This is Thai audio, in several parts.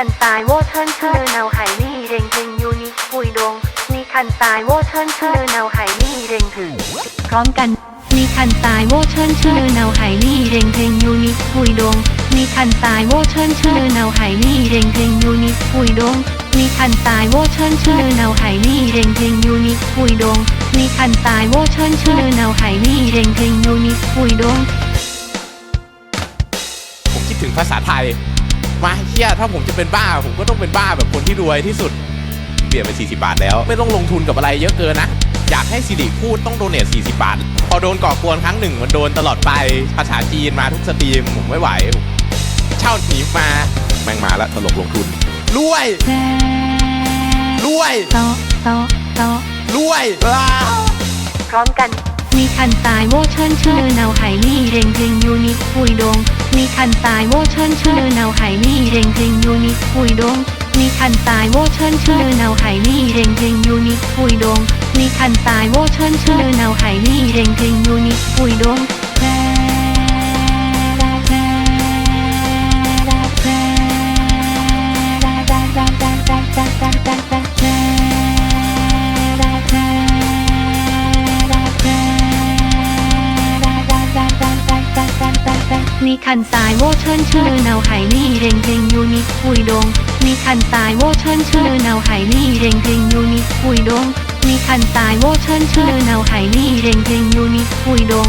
คันตายโวเทินชื่อเนาไห่นี่เร่งถึงยูนิปุยดงนี่คันตายโวเทินชื่อเนาไห่นี่เร่งถึงพร้อมกันมีคันตายโวเชิญชื่อเนาไห่นี่เร่งเพลงยูนิปุยดงมีคันตายโวเชิญชื่อเนาไห่นี่เร่งเพลงยูนิปุยดงมีคันตายโวเชิญชื่อเนาไห่นี่เร่งเพลงยูนิปุยดงมีคันตายโวเชิญชื่อเนาไห่นี่เร่งเพลงยูนิปุยดงผมคิดถึงภาษาไทย มาเฮียถ้าผมจะเป็นบ้า ผมก็ต้องเป็นบ้าแบบคนที่รวยที่สุด เปลี่ยนไป 40 บาทแล้ว ไม่ต้องลงทุนกับอะไรเยอะเกินนะ อยากให้สิริพูดต้องโดเนท40 บาท พอโดนก่อกวนครั้งหนึ่ง มันโดนตลอดไป ภาษาจีนมาทุกสตรีม ผมไม่ไหว เช่าหนีมา แม่งมาแล้วตลกลงทุน รวย รวยต่อต่อต่อรวยว้าวพร้อมกัน มีคันตายโวเชิญชื่อเนาไหลี่เร่งเพลงยูนิคุยดง มีคันตายโวเชิญชื่อเนาไหลี่เร่งเพลงยูนิคุยดง มีคันตายโวเชิญชื่อเนาไหลี่เร่งเพลงยูนิคุยดง มีคันตายโวเชิญชื่อเนาไหลี่เร่งเพลงยูนิคุยดง มีคันตายโวเชิญชื่อเนาไหลี่เร่งเพลงยูนิคุยดง มีคันตายโวเชิญชื่อเนาไหลี่เร่งเพลงยูนิคุยดง มีคันตายโวเชิญชื่อเนาไหลี่เร่งเพลงยูนิคุยดง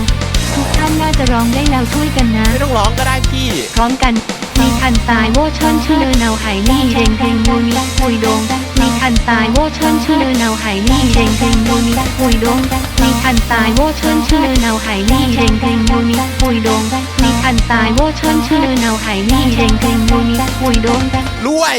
ทุกท่านน่าจะร้องได้แล้วช่วยกันนะ ไม่ต้องร้องก็ได้พี่ พร้อมกัน มีคันตายโวเชิญชื่อเนาไหนี่เดงเดงยูนิคุยดงมีคันตายโวเชิญชื่อเนาไหนี่เดงเดงยูนิคุยดงมีคันตายโวเชิญชื่อเนาไหนี่เดงเดงยูนิคุยดงมีคันตายโวเชิญชื่อเนาไหนี่เดงเดงยูนิคุยดงรวย